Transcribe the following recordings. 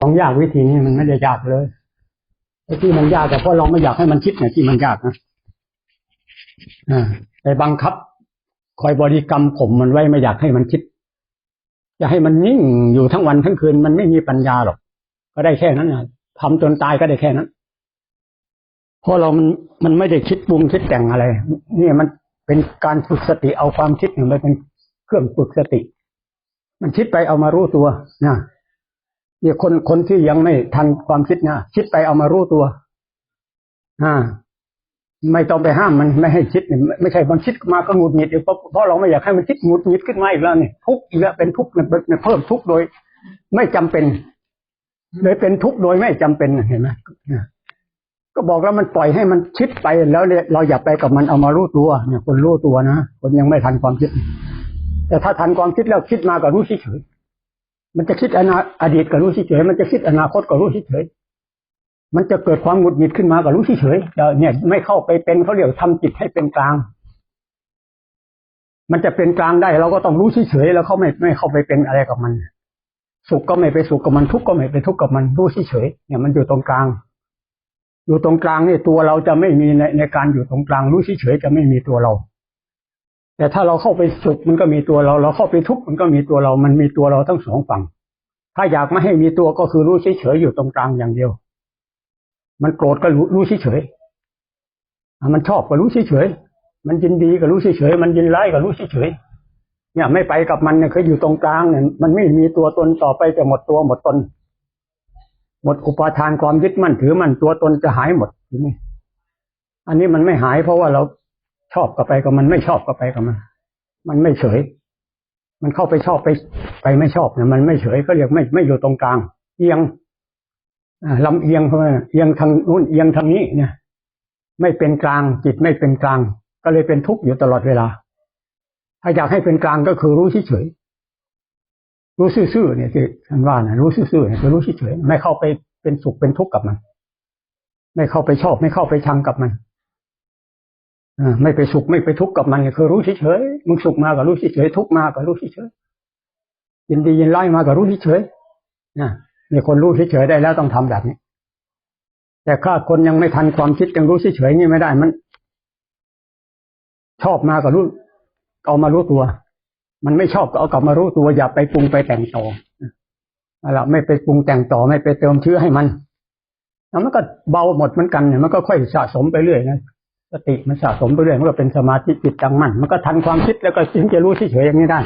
ของยากวิธีนี้มันไม่ได้ยากเลยไอ้ที่มันยากแต่เพราะเราไม่อยากให้มันคิดเนี่ยที่มันยากนะอ่าไปบังคับ คอยบริกรรมผมมันไว้ไม่อยากให้มันคิดจะให้มันนิ่งอยู่ทั้งวันทั้งคืนมันไม่มีปัญญาหรอกก็ได้แค่นั้นนะทำจนตายก็ได้แค่นั้นเพราะเรามันมันไม่ได้คิดปรุงคิดแต่งอะไรนี่มันเป็นการฝึกสติเอาความคิดเนี่ยมันเป็นเครื่องฝึกสติ มันคิดไปเอามารู้ตัวนะ เนี่ยคนคนที่ยังไม่ทันความคิดนะคิดไปเอามารู้ตัว อ่า ไม่ต้องไปห้ามมันไม่ให้คิดเนี่ยไม่ใช่มันคิดมาก็หงุดหงิดอีกเพราะเพราะเราไม่อยากให้มันคิดหงุดหงิดขึ้นมาอีกแล้วเนี่ยทุกข์อีกแล้วเป็นทุกข์เนี่ยเพิ่มทุกข์โดย ไม่จำเป็นเลยเป็นทุกข์โดยไม่จำเป็นเห็นไหมก็บอกแล้วมันปล่อยให้มันคิดไปแล้วเนี่ยเราอย่าไปกับมันเอามารู้ตัวเนี่ยคนรู้ตัวนะคนยังไม่ทันความคิด แต่ถ้าทันความคิดแล้วคิดมาก็รู้เฉยๆ มันจะคิดอนาอดีตก็รู้เฉยมันจะคิดอนาคตก็รู้เฉยมันจะเกิดความหงุดหงิดขึ้นมาก็รู้เฉยเดี๋ยวเนี่ย ไม่เข้าไปเป็นเขาเรียกทำจิตให้เป็นกลาง มันจะเป็นกลางได้เราก็ต้องรู้เฉยแล้วเขาไม่ไม่เข้าไปเป็นอะไรกับมัน สุขก็ไม่ไปสุขกับมันทุกข์ก็ไม่ไปทุกข์กับมันรู้เฉยเนี่ยมันอยู่ตรงกลาง อยู่ตรงกลางเนี่ยตัวเราจะไม่มีในในการอยู่ตรงกลางรู้เฉยจะไม่มีตัวเรา แต่ถ้าเราเข้าไปสุขมันก็มีตัวเรา เราเข้าไปทุกข์มันก็มีตัวเรา มันมีตัวเราทั้งสองฝั่ง ถ้าอยากไม่ให้มีตัวก็คือรู้เฉยๆอยู่ตรงกลางอย่างเดียว มันโกรธก็รู้รู้เฉยๆมันชอบก็รู้เฉยๆมันยินดีก็รู้เฉยๆมันยินร้ายก็รู้เฉยๆเนี่ย ไม่ไปกับมันเนี่ยคืออยู่ตรงกลางเนี่ยมันไม่มีตัวตนต่อไปจะหมดตัวหมดตน หมดอุปาทานความยึดมั่นถือมั่นตัวตนจะหายหมดทีนี้อันนี้มันไม่หายเพราะว่าเรา ชอบกับไปกับมันไม่ชอบกับไปกับมัน มันไม่เฉย มันเข้าไปชอบไปไปไม่ชอบเนี่ยมันไม่เฉยก็เรียกไม่ไม่อยู่ตรงกลาง เอียงอ่าลำเอียงเพราะว่าเอียงทางนู้นเอียงทางนี้เนี่ย ไม่เป็นกลางจิตไม่เป็นกลาง ก็เลยเป็นทุกข์อยู่ตลอดเวลา ถ้าอยากให้เป็นกลางก็คือรู้เฉยรู้ซื่อๆเนี่ยที่ท่านว่านะรู้ซื่อๆเนี่ยคือรู้เฉยๆไม่เข้าไปเป็นสุขเป็นทุกข์กับมัน ไม่เข้าไปชอบไม่เข้าไปชังกับมัน ไม่ไปสุขไม่ไปทุกข์กับมันคือรู้เฉยๆมึงสุขมาก็รู้เฉยๆทุกข์มาก็รู้เฉยๆยินดียินร้ายมาก็รู้เฉยๆนะนี่คนรู้เฉยๆได้แล้วต้องทำแบบนี้ แต่ถ้าคนยังไม่ทันความคิดยังรู้เฉยๆนี่ไม่ได้มัน ชอบมาก็รู้เอามารู้ตัว มันไม่ชอบก็เอากลับมารู้ตัว อย่าไปปรุงไปแต่งต่อเอาไม่ไปปรุงแต่งต่อไม่ไปเติมเชื้อให้มันแล้วมันก็เบาหมดเหมือนกันเนี่ยมันก็ค่อยสะสมไปเรื่อยนะ สติมันสะสมไปเรื่อยมันก็เป็นสมาธิจิตตั้งมั่นมันก็ทันความคิดแล้วก็ถึงจะรู้เฉยๆอย่างนี้ได้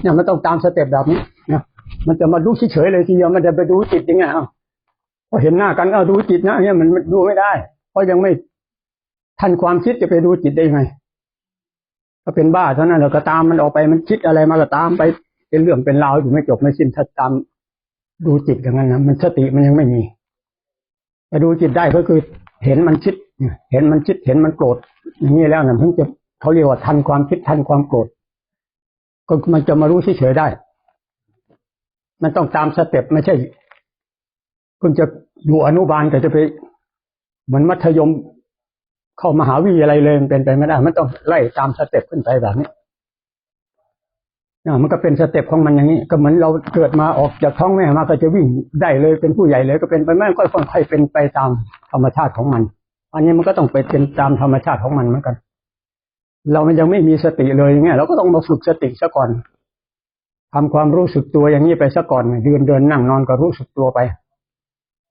เนี่ยมันต้องตามสเต็ปแบบนี้นะมันจะมาดูเฉยๆเลยทีเดียวมันจะไปดูจิตยังไงอะพอเห็นหน้ากันเอาดูจิตนะเนี่ยมันดูไม่ได้ เพราะยังไม่ทันความคิดจะไปดูจิตได้ไงถ้าเป็นบ้าเท่านั้นเราก็ตามมันออกไปมันคิดอะไรมาก็ตามไปเป็นเรื่องเป็นราวอยู่ไม่จบไม่สิ้นถ้าตามดูจิตอย่างนั้นนะมันสติมันยังไม่มีจะดูจิตได้ก็คือเห็นมันคิด เห็นมันคิดเห็นมันโกรธอย่างนี้แล้วนะเพิ่งจะเขาเรียกว่าทันความคิดทันความโกรธก็มันจะมารู้เฉยๆได้ มันต้องตามสเต็ปไม่ใช่คุณจะอยู่อนุบาลก็จะไปเหมือนมัธยมเข้ามหาวิทยาลัยเลยมันเป็นไปไม่ได้ มันต้องไล่ตามสเต็ปขึ้นไปแบบนี้อ่ามันก็เป็นสเต็ปของมันอย่างนี้ ก็เหมือนเราเกิดมาออกจากท้องแม่มาก็จะวิ่งได้เลยเป็นผู้ใหญ่เลย ก็เป็นไปไม่ก็ค่อยๆเป็นไปตามธรรมชาติของมัน อันนี้มันก็ต้องไปเป็นตามธรรมชาติของมันเหมือนกัน เรามันยังไม่มีสติเลยอย่างเงี้ยเราก็ต้องมาฝึกสติซะก่อนทำความรู้สึกตัวอย่างนี้ไปซะก่อนเดินเดินนั่งนอนก็รู้สึกตัวไป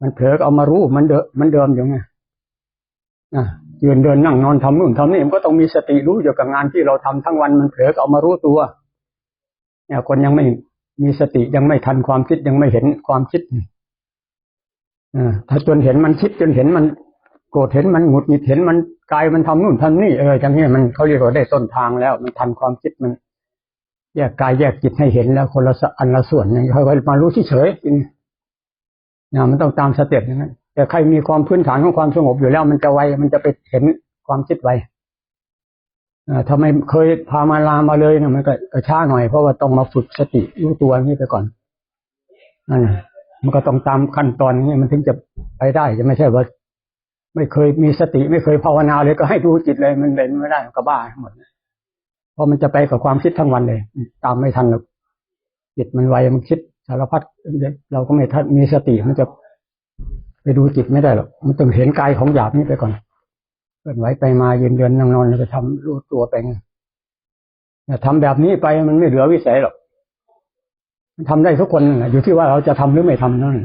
มันเผลอเอามารู้มันเดิมมันเดิมอยู่ไงอะยืนเดินนั่งนอนทำนู่นทำนี่มันก็ต้องมีสติรู้อยู่กับงานที่เราทำทั้งวันมันเผลอเอามารู้ตัว เนี่ยคนยังไม่มีสติยังไม่ทันความคิดยังไม่เห็นความคิดอ่าถ้าจนเห็นมันคิดจนเห็นมัน รธเห็นมันหงุดหงิดเห็นมันกายมันทำนู่นทำนี่เออจังนี้มันเขาเรียกว่าได้ต้นทางแล้ว มันทันความคิดมัน แยกกายแยกจิตให้เห็นแล้วคนละอันละส่วนอย่างค่อยๆมารู้เฉยๆนะมันต้องตามสเต็ปอย่างนั้นแต่ใครมีความพื้นฐานของความสงบอยู่แล้ว มันจะไวมันจะไปเห็นความคิดไวทำไมเคยพามาลามาเลยเนี่ยมันก็ช้าหน่อยเพราะว่าต้องมาฝึกสติรู้ตัวนี้ไปก่อนนั่นมันก็ต้องตามขั้นตอนนี้มันถึงจะไปได้จะไม่ใช่ว่า ไม่เคยมีสติไม่เคยภาวนาเลยก็ให้ดูจิตเลย มันเป็นไม่ได้ก็บ้าหมดเพราะมันจะไปกับความคิดทั้งวันเลย ตามไม่ทันหรอกจิตมันไวมันคิดสารพัดเราก็ไม่ทันมีสติมันจะไปดูจิตไม่ได้หรอกมันต้องเห็นกายของหยาบนี้ไปก่อนเคลื่อนไหวไปมาเยืนเดินนั่งนอนแล้วก็ทำรู้ตัวไปไงทำแบบนี้ไปมันไม่เหลือวิสัยหรอกมันทำได้ทุกคนอยู่ที่ว่าเราจะทำหรือไม่ทำนั่น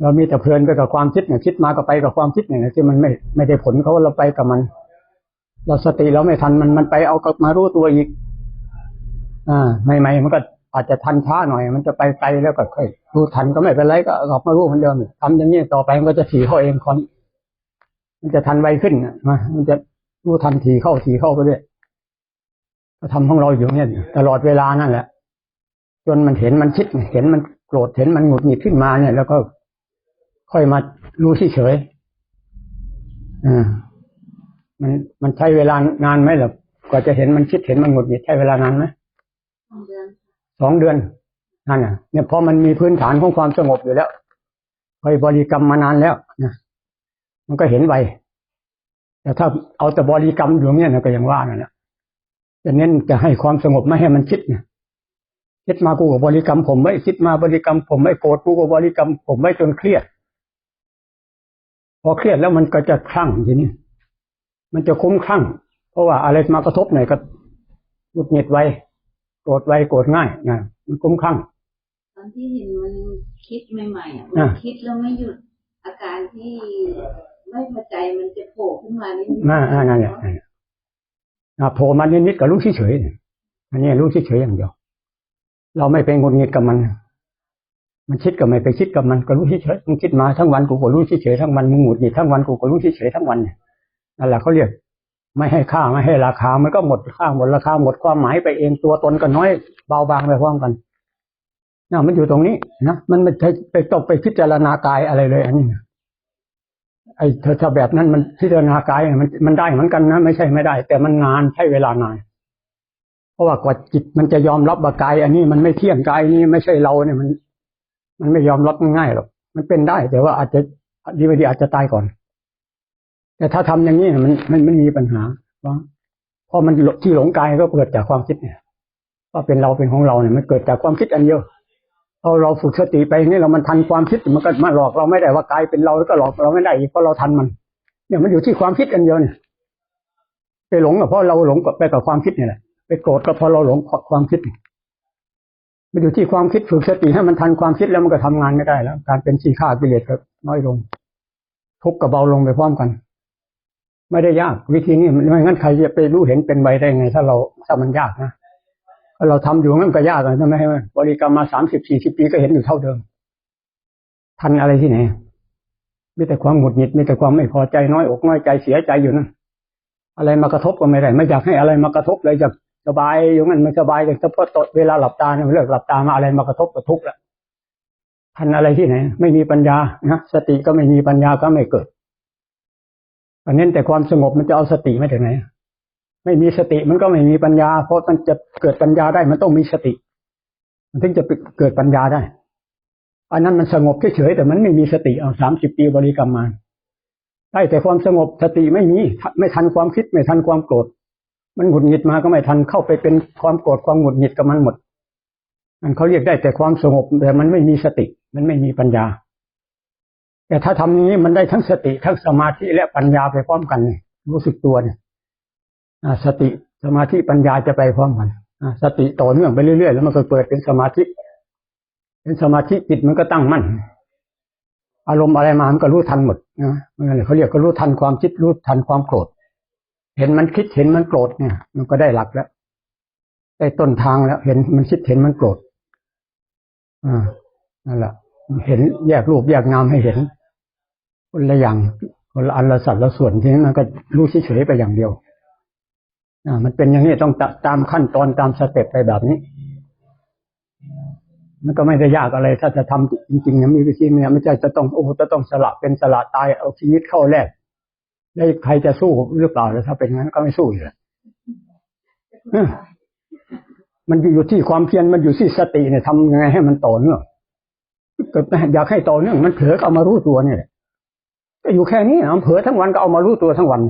เรามีแต่เพลินไปกับความคิดเนี่ยคิดมาก็ไปกับความคิดเนี่ยที่มันไม่ไม่ได้ผลเขาเราไปกับมัน เราสติเราไม่ทันมันมันไปเอากลับมารู้ตัวอีก อ่าใหม่ๆมันก็อาจจะทันช้าหน่อย มันจะไปไกลแล้วก็ค่อยรู้ทันก็ไม่เป็นไรก็กลับมารู้เหมือนเดิมทำอย่างนี้ต่อไปมันก็จะถี่เข้าเองคนมันจะทันไวขึ้นนะมันจะรู้ทันถี่เข้าถี่เข้าไปเรื่อยก็ทำของเราอยู่เนี่ยตลอดเวลานั่นแหละ จนมันเห็นมันคิดเห็นมันโกรธเห็นมันหงุดหงิดขึ้นมาเนี่ยแล้วก็ ค่อยมารู้เฉยๆอ่ามันมันใช้เวลานานไหมหรอกว่าจะเห็นมันคิดเห็นมันหงุดหงิดใช้เวลานานไหมสองเดือนสองเดือนนั่นน่ะเนี่ยพอมันมีพื้นฐานของความสงบอยู่แล้วเคยบริกรรมมานานแล้วนะมันก็เห็นไวแต่ถ้าเอาแต่บริกรรมอยู่เนี่ยนะก็ยังว่านั่นแหละจะเน้นจะให้ความสงบไม่ให้มันคิดนะคิดมากูกับบริกรรมผมไว้คิดมาบริกรรมผมไว้โกรธกูกับบริกรรมผมไว้จนเครียด พอเครียดแล้วมันก็จะคลั่งทีนี้มันจะคุ้มคลั่ง เพราะว่าอะไรมากระทบหน่อยก็หงุดหงิดไวโกรธไวโกรธง่ายนะมันคุ้มข้างตอนที่เห็นมันคิดใหม่ๆอะอะมันคิดแล้วไม่หยุดอาการที่ไม่พอใจมันจะโผล่ขึ้นมานิดน่าอ่านั่นแหละนั่นแหละอะโผล่มานิดๆก็รู้เฉยๆเนี่ยอันนี้รู้เฉยๆอย่างเดียว เราไม่ไปงุนงิดกับมัน มันคิดก็ไม่ไปคิดกับมันก็รู้เฉยๆมันคิดมาทั้งวันกูก็รู้เฉยๆทั้งวันมึงหงุดหงิดทั้งวันกูก็รู้เฉยๆทั้งวันเนี่ยนั่นแหละเขาเรียก ไม่ให้ค่าไม่ให้ราคา มันก็หมดค่าหมดราคาหมดความหมายไปเองตัวตนก็น้อยเบาบางไปพร้อมกันนะมันอยู่ตรงนี้นะมันไม่ไปตกไปพิจารณากายอะไรเลย อันนี้ไอ้เธอถ้าแบบนั้นมันพิจารณากายมันมันได้เหมือนกันนะไม่ใช่ไม่ได้ แต่มันนานใช้เวลานานเพราะว่ากว่าจิตมันจะยอมรับว่ากาย อันนี้มันไม่เที่ยงกายนี้ไม่ใช่เราเนี่ยมัน มันไม่ยอมรับง่ายหรอกมันเป็นได้ แต่ว่าอาจจะดีไม่ดีอาจจะตายก่อน แต่ถ้าทำอย่างนี้มันมันมันมีปัญหาเพราะเพราะมันที่หลงกายก็เกิดจากความคิดเนี่ยว่าเป็นเราเป็นของเราเนี่ยมันเกิดจากความคิดอันเดียวพอเราฝึกสติไปนี่เรามันทันความคิดมันก็มาหลอกเราไม่ได้ว่ากายเป็นเราแล้วก็หลอกเราไม่ได้เพราะเราทันมัน เนี่ยมันอยู่ที่ความคิดอันเดียวเนี่ยไปหลงก็เพราะเราหลงกับไปกับความคิดเนี่ยแหละไปโกรธก็เพราะเราหลงกับความคิด มันอยู่ที่ความคิดฝึกสติให้มันทันความคิดแล้วมันก็ทำงานไม่ได้แล้ว การเป็นชีฆ่ากิเลสก็น้อยลง ทุกข์กับเบาลงไปพร้อมกัน ไม่ได้ยากวิธีนี้ไม่งั้นใครจะไปรู้เห็นเป็นใบได้ไง ถ้าเราถ้ามันยากนะเราทำอยู่งั้นก็ยากเลยใช่ไหมบริกรรมมาสามสิบสี่สิบปีก็เห็นอยู่เท่าเดิม ทันอะไรที่ไหนมีแต่ความหงุดหงิดมีแต่ความไม่พอใจน้อยอกน้อยใจเสียใจอยู่นั่นอะไรมากระทบก็ไม่ได้ ไม่อยากให้อะไรมากระทบเลยอยาก สบายอยู่งั้นมันสบายแต่เฉพาะตอนเวลาหลับตาเนี่ยเลิกหลับตามาอะไรมากระทบก็ทุกข์ละทันอะไรที่ไหน ไม่มีปัญญานะสติก็ไม่มีปัญญาก็ไม่เกิดอันนี้แต่ความสงบมันจะเอาสติมาจากไหนไม่มีสติมันก็ไม่มีปัญญา เพราะมันจะเกิดปัญญาได้มันต้องมีสติ มันถึงจะเกิดปัญญาได้ อันนั้นมันสงบเฉยๆแต่มันไม่มีสติเอาสามสิบปีบริกรรมมาได้แต่ความสงบสติไม่มีไม่ทันความคิดไม่ทันความโกรธ มันหงุดหงิดมาก็ไม่ทันเข้าไปเป็นความโกรธความหงุดหงิดกับมันหมดมันเขาเรียกได้แต่ความสงบแต่มันไม่มีสติ มันไม่มีปัญญา แต่ถ้าทำนี้มันได้ทั้งสติทั้งสมาธิและปัญญาไปพร้อมกันรู้สึกตัวเนี่ยสติสมาธิปัญญาจะไปพร้อมกันสติต่อเนื่องไปเรื่อยๆแล้วมันก็เปิดเป็นสมาธิเป็นสมาธิจิตมันก็ตั้งมั่นอารมณ์อะไรมามันก็รู้ทันหมดนะมันเขาเรียกก็รู้ทันความคิดรู้ทันความโกรธ เห็นมันคิดเห็นมันโกรธเนี่ย มันก็ได้หลักแล้วได้ต้นทางแล้วเห็นมันคิดเห็นมันโกรธอ่านั่นแหละเห็นแยกรูปแยกนามให้เห็นคนละอย่างคนละอันละสัตว์ละส่วนทีนี้มันก็รู้เฉยๆไปอย่างเดียวอ่ามันเป็นอย่างนี้ต้องตามขั้นตอนตามสเต็ปไปแบบนี้ มันก็ไม่ได้ยากอะไร ถ้าจะทำจริงๆเนี่ยมีวิธีเนี่ยไม่ใช่จะต้องโอ้จะต้องสละเป็นสละตายเอาชีวิตเข้าแลก แล้วใครจะสู้หรือเปล่าแล้วถ้าเป็นงั้นก็ไม่สู้อยู่แล้วเออมันอยู่ที่ความเพียรมันอยู่ที่สติเนี่ยทำยังไงให้มันต่อเนื่องเกิดอยากให้ต่อเนื่องมันเผลอก็เอามารู้ตัวเนี่ยก็อยู่แค่นี้มันเผลอทั้งวันก็เอามารู้ตัวทั้งวัน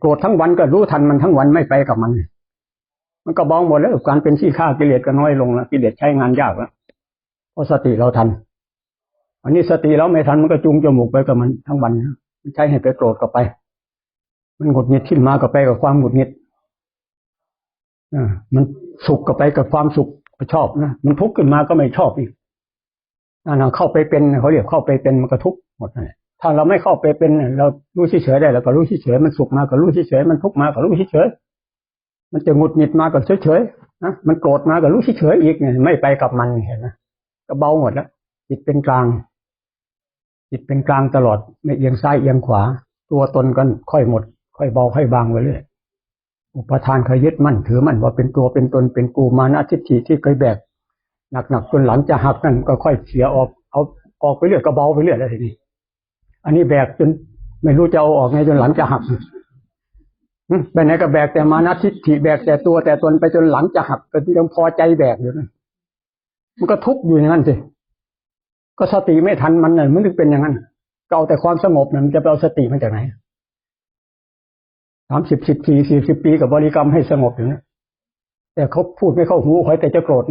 โกรธทั้งวันก็รู้ทันมันทั้งวันไม่ไปกับมัน มันก็เบาหมดแล้วการเป็นที่ฆ่ากิเลสก็น้อยลงแล้วกิเลสใช้งานยากแล้วเพราะสติเราทัน อันนี้สติเราไม่ทันมันก็จูงจมูกไปกับมันทั้งวันนะ มันใช้ให้ไปโกรธก็ไป มันหงุดหงิดขึ้นมาก็ไปกับความหงุดหงิดอ่ามันสุขก็ไปกับความสุขก็ชอบนะมันทุกข์ขึ้นมาก็ไม่ชอบอีกนั่นนเข้าไปเป็นเขาเรียกเข้าไปเป็นมันก็ทุกข์หมดนั่นแหละถ้าเราไม่เข้าไปเป็นเรารู้เฉยๆได้เราก็รู้เฉยๆมันสุขมาก็รู้เฉยๆมันทุกข์มาก็รู้เฉยๆมันจะหงุดหงิดมาก็เฉยๆนะมันโกรธมาก็รู้เฉยๆอีกเนี่ยไม่ไปกับมันเห็นไหมก็เบาหมดแล้วจิตเป็นกลาง จิตเป็นกลางตลอด ไม่เอียงซ้ายเอียงขวา ตัวตนกันค่อยหมด ค่อยเบาค่อยบางไปเรื่อยอุปทานเคยยึดมั่นถือมั่นว่าเป็นตัวเป็นตนเป็นกูมานะทิฏฐิที่เคยแบกหนักๆจนหลังจะหักนั่นก็ค่อยเสียออก เอาออกไปเรื่อยก็เบาไปเรื่อยแล้วทีนี้ อันนี้แบกจนไม่รู้จะเอาออกไงจนหลังจะหักอืมไปไหนก็แบกแต่มานะทิฏฐิแบกแต่ตัวแต่ตนไปจนหลังจะหักก็ยังพอใจแบกอยู่มันก็ทุกข์อยู่อย่างนั้นสิ ก็สติไม่ทันมันน่ะมันถึงเป็นอย่างนั้นก็เอาแต่ความสงบน่ะมันจะไปเอาสติมาจากไหนสามสิบสิบปีสี่สิบปีกับบริกรรมให้สงบอยู่นะแต่เขาพูดไม่เข้าหูคอยแต่จะโกรธ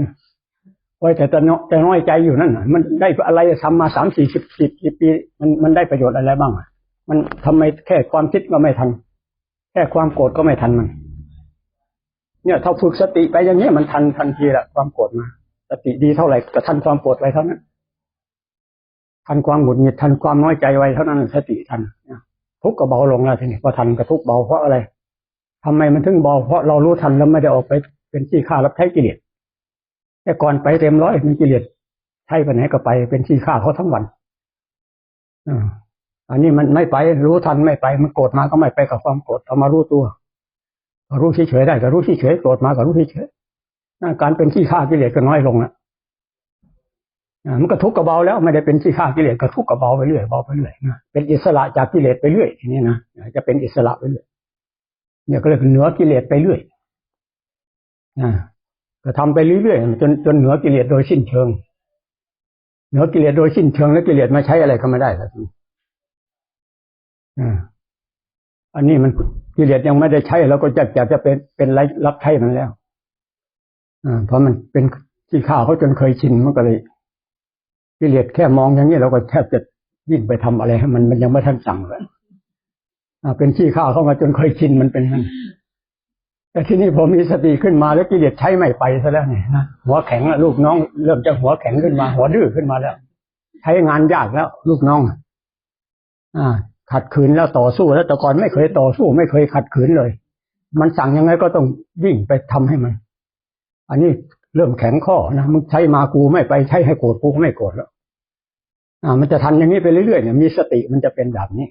คอยแต่จะเนาะแต่น้อยใจอยู่นั่นนะมันได้อะไรทำมาสามสี่สิบสิบปี มันมันได้ประโยชน์อะไรบ้างมันทำไมแค่ความคิดก็ไม่ทัน แค่ความโกรธก็ไม่ทันมัน เนี่ยถ้าฝึกสติไปอย่างนี้มันทันทันทีละความโกรธมา สติดีเท่าไหร่ก็ทันความโกรธไว้เท่านั้น ทันความหงุดหงิดทันความน้อยใจไว้เท่านั้นสติทันทุกข์ก็เบาลงแล้วทีนี้พอทันก็ทุกข์เบาเพราะอะไรทำไมมันถึงเบาเพราะเรารู้ทันแล้วไม่ได้ออกไปเป็นที่ฆ่ารับใช้กิเลสแต่ก่อนไปเต็มร้อยมีกิเลสใช้ไปไหนก็ไปเป็นที่ฆ่าเขาทั้งวันอันนี้มันไม่ไปรู้ทันไม่ไปมันโกรธมาก็ไม่ไปกับความโกรธเอามารู้ตัวรู้เฉยๆได้ก็รู้เฉยๆโกรธมาก็รู้เฉยๆการเป็นที่ฆ่ากิเลสก็น้อยลงแล้ว มันก็ทุกข์กับเบาแล้วไม่ได้เป็นที่ฆ่ากิเลสก็ทุกข์กับเบาไปเรื่อยเบาไปเรื่อยนะเป็นอิสระจากกิเลสไปเรื่อยนี่นะจะเป็นอิสระไปเรื่อยเนี่ยก็เลยเหนือกิเลสไปเรื่อยอ่าก็ทำไปเรื่อยๆจนจนเหนือกิเลสโดยสิ้นเชิง เหนือกิเลสโดยสิ้นเชิงแล้วกิเลสมาใช้อะไรก็ไม่ได้แล้วอันนี้มันกิเลสยังไม่ได้ใช้เราก็จะจะจะเป็นเป็นไรรับใช้มันแล้วอ่าเพราะมันเป็นที่ข้าเขาจนเคยชินมันก็เลย กิเลสแค่มองอย่างนี้เราก็แทบจะวิ่งไปทำอะไรให้มันมันยังไม่ทันสั่งเลยอ่าเป็นขี้ข้าเข้ามาจนเคยชินมันเป็นงั้นแต่ที่นี่ผมมีสติขึ้นมาแล้วกิเลสใช้ไม่ไปซะแล้วเนี่ยนะหัวแข็งแล้วลูกน้อง เริ่มจะหัวแข็งขึ้นมา หัวดื้อขึ้นมาแล้ว ใช้งานยากแล้ว ลูกน้อง อ่า ขัดขืนแล้วต่อสู้แล้วแต่ก่อนไม่เคยต่อสู้ไม่เคยขัดขืนเลย มันสั่งยังไงก็ต้องวิ่งไปทำให้มัน อันนี้เริ่มแข็งข้อนะมึงใช้มากูไม่ไปใช้ให้โกรธกูไม่โกรธแล้ว อ่ามันจะทันอย่างนี้ไปเรื่อยๆเนี่ยมีสติมันจะเป็นแบบนี้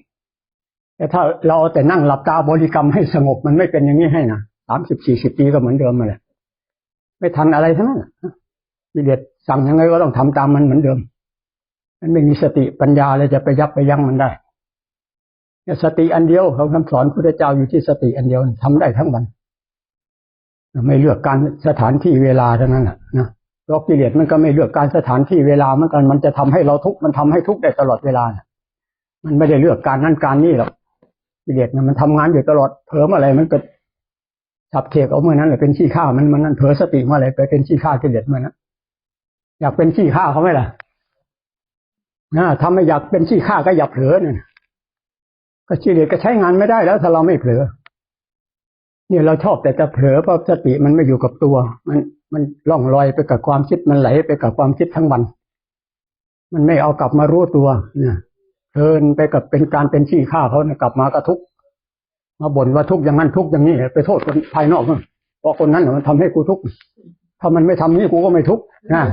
แต่ถ้าเราแต่นั่งหลับตาบริกรรมให้สงบมันไม่เป็นอย่างนี้ให้นะสามสิบสี่สิบปีก็เหมือนเดิมมาแหละไม่ทันอะไรทั้งนั้นกิเลสสั่งยังไงก็ต้องทำตามมันเหมือนเดิม มันไม่มีสติปัญญาเลยจะไปยับไปยั้งมันได้สติอันเดียวเขาคำสอนพระเจ้าอยู่ที่สติอันเดียวทำได้ทั้งวัน ไม่เลือกการสถานที่เวลาเท่านั้นนะ เรากิเลสมันก็ไม่เลือกการสถานที่เวลาเหมือนกันมันจะทำให้เราทุกข์มันทำให้ทุกข์ได้ตลอดเวลา มันไม่ได้เลือกการนั้นการนี้หรอกกิเลสเนี่ยมันทำงานอยู่ตลอดเผลออะไรมันก็สับเขกเอาเมื่อนั้นแหละเป็นขี้ข้ามันมันนั่นเผลอสติเมื่อไรไปเป็นขี้ข้ากิเลสเมื่อนั้นอยากเป็นขี้ข้าเขาไหมล่ะนะถ้าไม่อยากเป็นขี้ข้าก็อย่าเผลอเนี่ยก็กิเลสก็ใช้งานไม่ได้แล้ว ถ้าเราไม่เผลอ เนี่ยเราชอบแต่จะเผลอเพราะสติมันไม่อยู่กับตัว มันมันล่องลอยไปกับความคิดมันไหลไปกับความคิดทั้งวัน มันไม่เอากลับมารู้ตัวเนี่ยเพลินไปกับเป็นการเป็นขี้ข้าเขาเนี่ยกลับมากระทุกมาบ่นว่าทุกอย่างนั้นทุกอย่างนี้ไปโทษคนภายนอกเพราะคนนั้นมันทำให้กูทุกข์ถ้ามันไม่ทำนี่กูก็ไม่ทุกข์นะ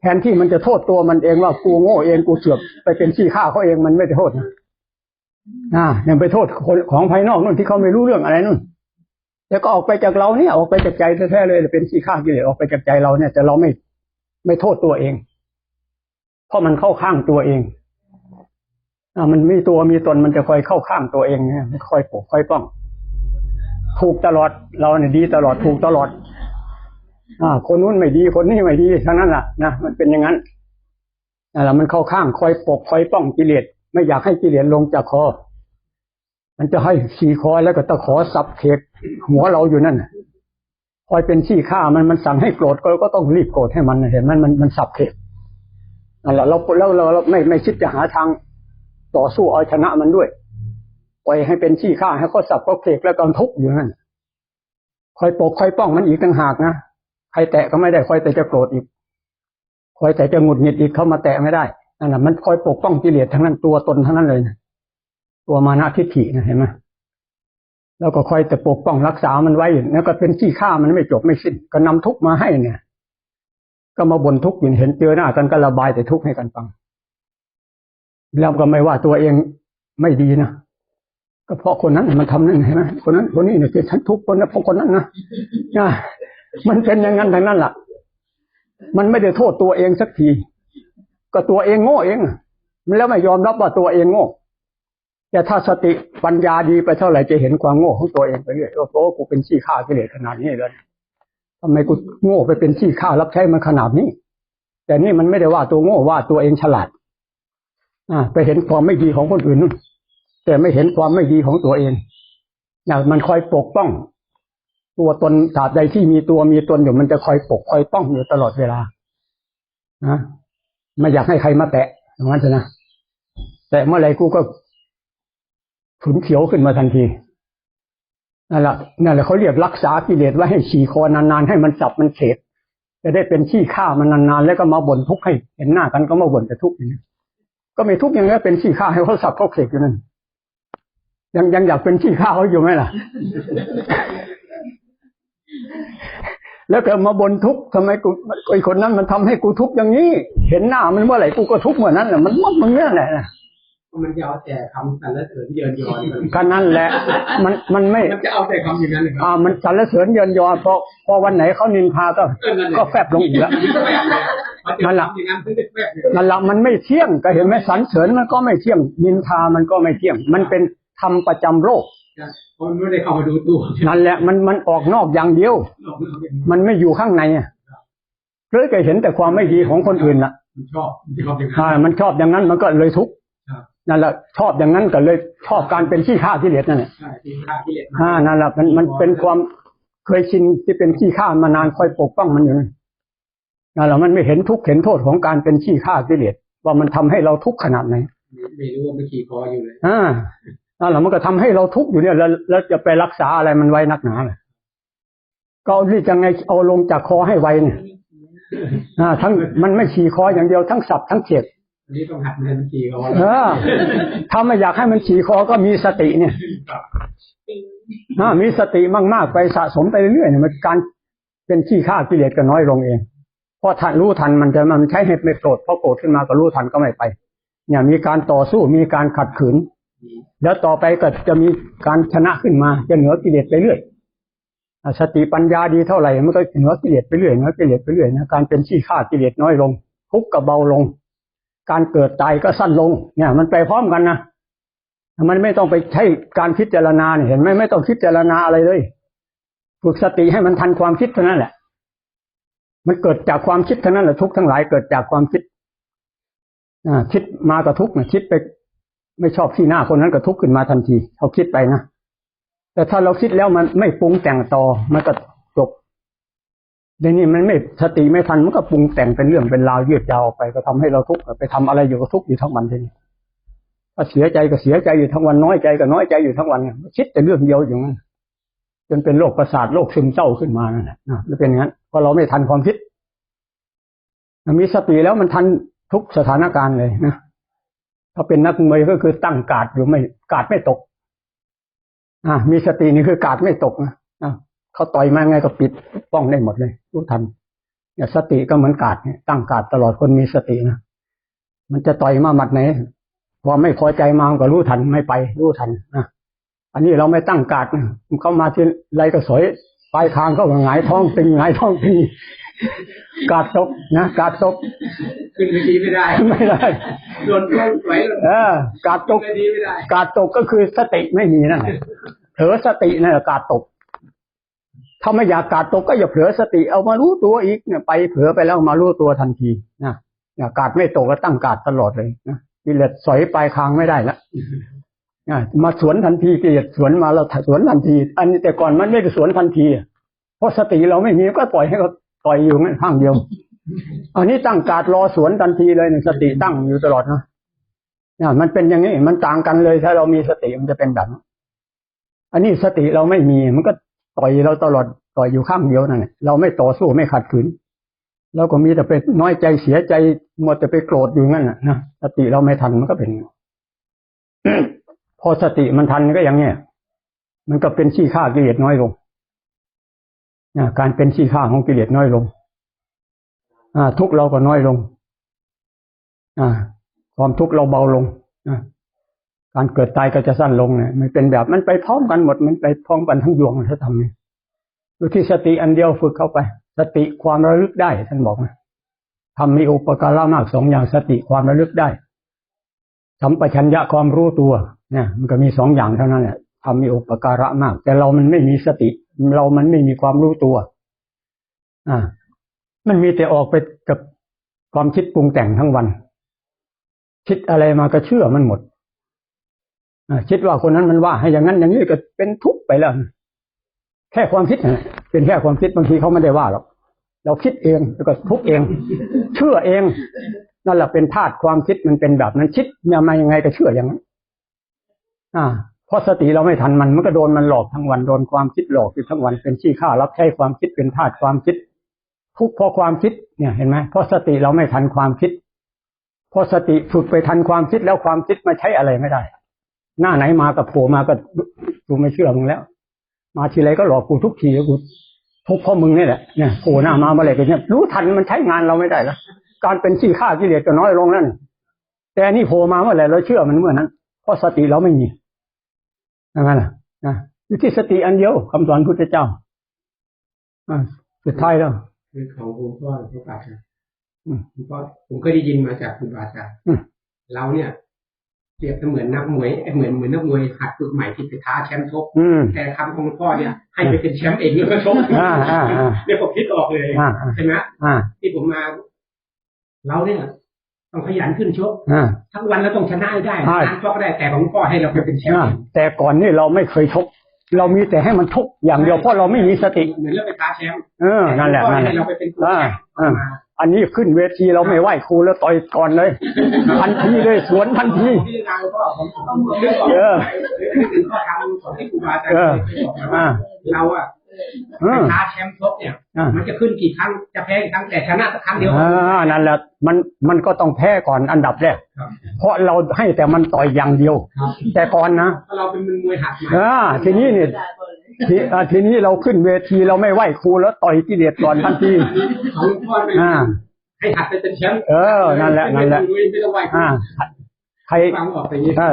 แทนที่มันจะโทษตัวมันเองว่ากูโง่เองกูเสือกไปเป็นขี้ข้าเขาเองมันไม่ได้โทษนะอ่ายังไปโทษคนของภายนอกนู่นที่เขาไม่รู้เรื่องอะไรนู่น แล้วก็ออกไปจากเราเนี่ยออกไปจากใจแท้ๆเลยเป็นขี้ข้ากิเลสออกไปจากใจเราเนี่ยแต่เราไม่ไม่โทษตัวเอง เพราะมันเข้าข้างตัวเองอ่ามันมีตัวมีตนมันจะคอยเข้าข้างตัวเองเนี่ยคอยปกคอยป้อง ถูกตลอดเราเนี่ยดีตลอดถูกตลอด อ่า คนนู้นไม่ดีคนนี้ไม่ดีทั้งนั้นแหละนะมันเป็นอย่างนั้นอ่ามันเข้าข้างคอยปกคอยป้องกิเลสไม่อยากให้กิเลสลงจากคอ มันจะให้ขี่คอแล้วก็ตะขอสับเขกหัวเราอยู่นั่นคอยเป็นขี้ข้ามันมันสั่งให้โกรธก็ก็ต้องรีบโกรธให้มันเห็นมันมันมันสับเพนั่นแหละเราแล้วเราเราไม่ไม่คิดจะหาทางต่อสู้เอาชนะมันด้วยปล่อยให้เป็นขี้ข้าให้เขาสับเขาเพกแล้วก็ทุกอยู่นั่นคอยปกคอยป้องมันอีกต่างหากนะใครแตะก็ไม่ได้คอยแต่จะโกรธอีกคอยแต่จะหงุดหงิดอีกเข้ามาแตะไม่ได้นั่นแหละมันคอยปกป้องกิเลสทั้งนั้นตัวตนทั้งนั้นเลยนะ ตัวมานะทิฏฐินะเห็นไหมแล้วก็คอยแต่ปกป้องรักษามันไว้แล้วก็เป็นขี้ข้ามันไม่จบไม่สิ้นก็นำทุกมาให้เนี่ย ก็มาบ่นทุกข์อยู่เห็นเจอหน้ากันก็ระบายแต่ทุกข์ให้กันฟัง แล้วก็ไม่ว่าตัวเองไม่ดีนะก็เพราะคนนั้นมันทำนั่นเห็นไหมคนนั้นคนนี้เนี่ยคือฉันทุกคนนั้นเพราะคนนั้นนะนะมันเป็นอย่างนั้นทั้งนั้นแหละมันไม่ได้โทษตัวเองสักที ก็ตัวเองโง่เอง แล้วไม่ยอมรับว่าตัวเองโง่ แต่ถ้าสติปัญญาดีไปเท่าไหร่จะเห็นความโง่ของตัวเองไปเรื่อยโอ้โหกูเป็นขี้ข้ากิเลสขนาดนี้เลยทำไมกูโง่ไปเป็นขี้ข้ารับใช้มันขนาดนี้ แต่นี่มันไม่ได้ว่าตัวโง่ว่าตัวเองฉลาดอ่าไปเห็นความไม่ดีของคนอื่นนู่นแต่ไม่เห็นความไม่ดีของตัวเองนะมันคอยปกป้อง ตัวตนตราบใดที่มีตัวมีตนอยู่มันจะคอยปกคอยป้องอยู่ตลอดเวลานะไม่อยากให้ใครมาแตะอย่างนั้นนะแต่เมื่อไรกูก็ ฉุนเขียวขึ้นมาทันทีนั่นแหละนั่นแหละเขาเรียกรักษากิเลสไว้ให้ฉี่คอนานๆให้มันสับมันเฉดจะได้เป็นขี้ข้ามันนานๆแล้วก็มาบ่นทุกข์ให้เห็นหน้ากันก็มาบ่นแต่ทุกข์อย่างนี้ก็ไม่ทุกข์อย่างนี้เป็นขี้ข้าให้เขาสับเขาเฉดอยู่นั่นยังยังอยากเป็นขี้ข้าเขาอยู่ไหมล่ะ แล้วก็มาบ่นทุกข์ทำไมกูไอคนนั้นมันทำให้กูทุกข์อย่างนี้ เห็นหน้ามันเมื่อไหร่กูก็ทุกข์เมื่อนั้นแหละมันมันมันเนี่ยแหละ มันจะเอาแต่คำสรรเสริญเยินยอมันก็นั่นแหละ มันมันไม่มันจะเอาแต่คำอย่างนั้นเลยครัอ่ามันสรรเสริญเยินยอพอพอวันไหนเขานินทาก็เออนั่นแหละก็แฟบลงอีกแล้วมันจะทำอย่างนั้นถึงจะแฝงเลยนั่นแหละมันไม่เที่ยงก็เห็นไหมสรรเสริญมันก็ไม่เที่ยงนินทามันก็ไม่เที่ยง มันเป็นธรรมประจำโลกเพราะมันไม่ได้เข้ามาดูตัวนั่นแหละมันมันออกนอกอย่างเดียว มันไม่อยู่ข้างในอะเลยก็เห็นแต่ความไม่ดีของคนอื่นล่ะมันชอบมันชอบอย่างนั้นอ่ามันชอบอย่างนั้นมันก็เลยทุกข์ครับ นั่นแหละชอบอย่างนั้นก็เลยชอบการเป็นขี้ข้าที่เหลียดนั่นแหละใช่ที่ฆ่ากิเลสอ่านั่นแหละมันมันเป็นความเคยชินที่เป็นขี้ข้ามานานคอยปกป้องมันอยู่นั่นนั่นแหละมันไม่เห็นทุกข์เห็นโทษของการเป็นขี้ข้ากิเลสว่ามันทำให้เราทุกข์ขนาดไหนไม่รู้ว่ามันขี่คออยู่เลยอ่านั่นแหละมันก็ทำให้เราทุกข์อยู่เนี่ยแล้วแล้วจะไปรักษาอะไรมันไว้นักหนาเลยก็เอารีดยังไงเอาลงจากคอให้ไวเนี่ยอ่า ทั้งมันไม่ฉี่คออย่างเดียวทั้งสับทั้งเจ็บอั นนี้ต้องหัดเรียนขี่คอเออถ้าไม่อยากให้มันฉี่คอก็มีสติเนี่ยอ่ามีสติมากๆไปสะสมไปเรื่อยๆเนี่ยมันการเป็นขี้ข้ากิเลสก็น้อยลงเองเพราะทันรู้ทันมันจะมันใช้เหตุไม่โกรธเพราะโกรธขึ้นมาก็รู้ทันก็ไม่ไป เนี่ยมีการต่อสู้มีการขัดขืน แล้วต่อไปก็จะมีการชนะขึ้นมาจะเหนือกิเลสไปเรื่อยอ่าสติปัญญาดีเท่าไหร่มันก็เหนือกิเลสไปเรื่อยเหนือกิเลสไปเรื่อยนะการเป็นขี้ข้ากิเลสน้อยลงทุกข์ก็เบาลง การเกิดตายก็สั้นลง เนี่ย มันไปพร้อมกันนะมันไม่ต้องไปใช้การพิจารณาเนี่ยเห็นไหมไม่ต้องพิจารณาอะไรเลยฝึกสติให้มันทันความคิดเท่านั้นแหละ มันเกิดจากความคิดเท่านั้นแหละทุกข์ทั้งหลายเกิดจากความคิดอ่าคิดมาก็ทุกนะคิดไป ไม่ชอบที่หน้าคนนั้นก็ทุกข์ขึ้นมาทันทีเขาคิดไปนะแต่ถ้าเราคิดแล้วมันไม่ปรุงแต่งต่อมันก็จบ ในนี้มันไม่สติไม่ทันมันก็ปรุงแต่งเป็นเรื่องเป็นราวยืดยาวไปก็ทำให้เราทุกข์ไปทำอะไรอยู่ก็ทุกข์อยู่ทั้งวันทีนี้ก็เสียใจก็เสียใจอยู่ทั้งวันน้อยใจก็น้อยใจอยู่ทั้งวันคิดแต่เรื่องเดียวอย่างนั้นจนเป็นโรคประสาทโรคซึมเศร้าขึ้นมานั่นแหละนะแล้วเป็นอย่างนั้นเพราะเราไม่ทันความคิดมีสติแล้วมันทันทุกสถานการณ์เลยนะถ้าเป็นนักมวยก็คือตั้งกาดอยู่ไม่กาดไม่ตกอ่ามีสตินี่คือกาดไม่ตกนะ เขาต่อยมาไงก็ปิดป้องได้หมดเลยรู้ทันเนี่ยสติก็เหมือนการ์ดเนี่ยตั้งการ์ดตลอดคนมีสตินะมันจะต่อยมาหมัดไหนพอไม่พอใจมาก็รู้ทันไม่ไปรู้ทันนะอันนี้เราไม่ตั้งการ์ดนะเข้ามาที่ไรก็สวยปลายคางก็หงายท้องตึงหงายท้องตึงการ์ดตกนะการ์ดตกขึ้นเวทีไม่ได้ไม่ได้โดนโดนไหวเลยเออการ์ดตกเวทีไม่ได้การ์ดตกก็คือสติไม่มีนั่นแหละเผลอสตินั่นแหละการ์ดตก ถ้าไม่อยากการ์ดตกก็อย่าเผลอสติเอามารู้ตัวอีกเนี่ยไปเผลอไปแล้วมารู้ตัวทันทีนะนี่ยการ์ดไม่ตกก็ตั้งการ์ดตลอดเลยนะกิเลสสอยปลายคางไม่ได้แล้วอะมาสวนทันทีกิเลสสวนมาเราสวนทันที อันนี้แต่ก่อนมันไม่ได้สวนทันทีเพราะสติเราไม่มีก็ปล่อยให้เขาต่อยอยู่งั้นข้างเดียวอันนี้ตั้งการดรอสวนทันทีเลยเนี่ยสติตั้งอยู่ตลอดนะนี่ยมันเป็นอย่างนี้มันต่างกันเลยถ้าเรามีสติมันจะเป็นแบบ อันนี้สติเราไม่มีมันก็ ต่อยเราตลอดต่อยอยู่ข้างเดียวนั่นแหละเราไม่ต่อสู้ไม่ขัดขืนเราก็มีแต่ไปน้อยใจเสียใจหมดแต่ไปโกรธอยู่งั้นน่ะสติเราไม่ทันมันก็เป็นพอสติมันทันก็อย่างเนี้ยมันก็เป็นขี้ข้ากิเลสน้อยลงนะการเป็นขี้ข้าของกิเลสน้อยลงอ่าทุกเราก็น้อยลงอ่าความทุกข์เราเบาลงอ่า การเกิดตายก็จะสั้นลงเนี่ยมันเป็นแบบมันไปพร้อมกันหมดมันไปพร้อมกันทั้งยวงถ้าทำเนี่ยดูที่สติอันเดียวฝึกเข้าไป สติความระลึกได้ท่านบอกนะทำมีอุปการะมากสองอย่างสติความระลึกได้สัมปชัญญะความรู้ตัวเนี่ยมันก็มีสองอย่างเท่านั้นแหละทำมีอุปการะมาก แต่เรามันไม่มีสติ เรามันไม่มีความรู้ตัว อ่า มันมีแต่ออกไปกับความคิดปรุงแต่งทั้งวัน คิดอะไรมาก็เชื่อมันหมด คิดว่าคนนั้นมันว่าให้อย่างนั้นอย่างนี้ก็เป็นทุกข์ไปแล้ว แค่ความคิดนะเป็นแค่ความคิดบางทีเขาไม่ได้ว่าหรอกเราคิดเองแล้วก็ทุกข์เอง เชื่อเองนั่นแหละเป็นธาตุความคิดมันเป็นแบบนั้นคิดเนี่ยมายังไงก็เชื่ออย่างนั้นอ่าเพราะสติเราไม่ทันมันมันก็โดนมันหลอกทั้งวันโดนความคิดหลอกอยู่ทั้งวันเป็นชี้ข้ารับใช้ความคิดเป็นธาตุความคิด ทุกข์เพราะความคิดเนี่ยเห็นไหมเพราะสติเราไม่ทันความคิดเพราะสติฝึกไปทันความคิดแล้วความคิดมาใช้อะไรไม่ได้ หน้าไหนมากับโผล่มาก็กูไม่เชื่อมึงแล้ว มาทีไรก็หลอกกูทุกทีกูทุกข์เพราะมึงนี่แหละเนี่ยโผล่หน้ามาเมื่อไหร่ก็เนี่ยรู้ทันมันใช้งานเราไม่ได้แล้วการเป็นขี้ข้ากิเลสก็น้อยลงนั่นแต่นี่โผล่มาเมื่อไหร่เราเชื่อมันเมื่อนั้นเพราะสติเราไม่มีนั่นแหละนะอยู่ที่สติอันเดียวคำสอนพุทธเจ้าอ่าสุดท้ายแล้วคือของผมก็พระบาทครับอืมผมก็ผมก็ได้ยินมาจากคุณบาอาจารย์อืมเราเนี่ย เปรียบเสมือนนักมวยเหมือนเหมือนนักมวยหัดฝึกใหม่ที่ไปท้าแชมป์ชกอืมแต่คำของพ่อเนี่ยให้ไปเป็นแชมป์เองแล้วก็ชกอ่าอ่าอ่าเนี่ยผมคิดออกเลยอ่าอ่าใช่ไหมอ่าที่ผมมาเราเนี่ยต้องขยันขึ้นชกอ่าทั้งวันเราต้องชนะให้ได้ใช่การชกก็ได้แต่ของพ่อให้เราไปเป็นแชมป์อ่าเองแต่ก่อนนี่เราไม่เคยชกเรามีแต่ให้มันชกอย่างเดียวเพราะเราไม่มีสติเหมือนเราไปท้าแชมป์เออนั่นแหละพ่อนั่นแหให้ละเราไปเป็นผู้อ่าแชมป์อ่ามา อันนี้ขึ้นเวทีเราไม่ไหวครูแล้วต่อยก่อนเลยทันทีเลยสวนทันทีที่งานก็ผมเรื่องของเออนึกถึงข้อธรรมของที่ครูบาอาจารย์เออเคยบอกมาอ่าว่าเราอะเอไปอท้าแชมป์ชกเนี่ยอ่ามันจะขึ้นกี่ครั้งจะแพ้กี่ครั้งแต่ชนะสักครั้งเดียวอ่านั่นแหละมันมันก็ต้องแพ้ก่อนอันดับแรกครับเพราะเราให้แต่มันต่อยอย่างเดียวครับแต่ก่อนนะเพราะเราเป็นมวยหัดใหม่อ่าทีนี้เนี่ย ทีอ่าทีนี้เราขึ้นเวทีเราไม่ไหวครูแล้วต่อยกิเลสก่อนทันทีของพ่อเป็นอ่าให้หัดไปเป็นแชมป์เออนั่นแหละนั่นแหละไม่ไม่ต้องไหวอ่าใครฟังออกไปอย่างนี้อ่า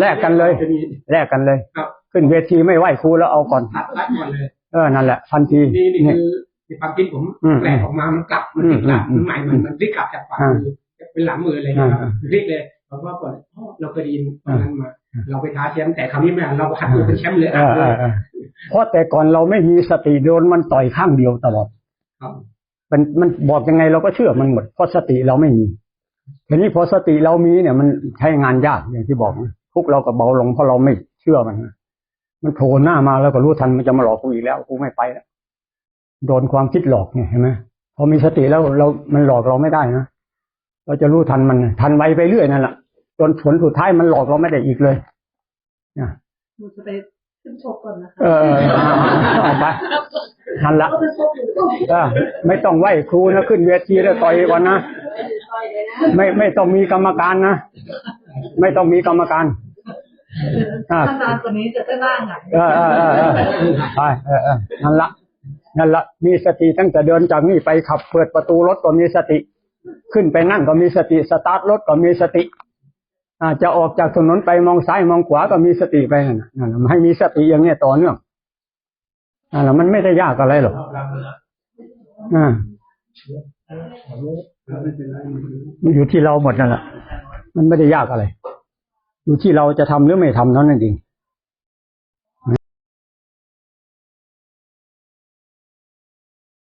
แลกกันเลยจะมีแลกกันเลยครับขึ้นเวทีไม่ไหวครูแล้วเอาก่อนตัดรัดก่อนเลยเออนั่นแหละทันทีนี่นี่เนี่ยคือที่ความคิดผมอืมแปลกออกมามันกลับมันพลิกกลับอืมมันใหม่มันมันพลิกกลับจากฝ่าอ่ามือเป็นหลังมืออะไรอย่างเงี้ยครับอ่าพลิกเลยเพราะว่าก่อนอ๋อเราเคยได้ยินตอนนั้นมา เราไปท้าแชมป์แต่คราวนี้ไม่เอาเราหัดตัวเป็นแชมป์เลยเออัดอเลเอยอเออเพราะแต่ก่อนเราไม่มีสติโดนมันต่อยข้างเดียวตลอดครับมันมันบอกยังไงเราก็เชื่อมันหมดเพราะสติเราไม่มีทีนี้พอสติเรามีเนี่ย มันใช้งานยากอย่างที่บอกนะทุกเราก็เบาลงเพราะเราไม่เชื่อมันนะมันโผล่หน้ามาแล้วก็รู้ทันมันจะมาหลอกกูอีกแล้วกูไม่ไปแล้วโดนความคิดหลอกเนี่ยเห็นไหมพอมีสติแล้วเรา มันหลอกเราไม่ได้นะเราจะรู้ทันมันทันไวไปเรื่อยนั่นแหละ จนผลสุดท้ายมันหลอกเราไม่ได้อีกเลยหนูจะไปขึ้นชกก่อนนะคะเออเอาไปนั่นละก็ไปชกอยู่ก็เออไม่ต้องไหวครูนะขึ้นเวทีแล้วต่อยก่อนนะต่อยเลยนะไม่ไม่ต้องมีกรรมการนะไม่ต้องมีกรรมการอ่าถ้านานกว่านี้จะได้ร่างอะเออเออเออเออไปเออเออนั่นละนั่นละมีสติตั้งแต่เดินจากนี่ไปขับเปิดประตูรถก็มีสติ ขึ้นไปนั่งก็มีสติสตาร์ทรถก็มีสติ อาจะออกจากถนนไปมองซ้ายมองขวาก็มีสติไปนั่นนะนั่นให้มีสติอย่างเนี้ยต่อเนื่องนั่นแหละมันไม่ได้ยากอะไรหรอกอ่ามันอยู่ที่เราหมดนั่นแหละมันไม่ได้ยากอะไร อยู่ที่เราจะทำหรือไม่ทำเท่านั้นเอง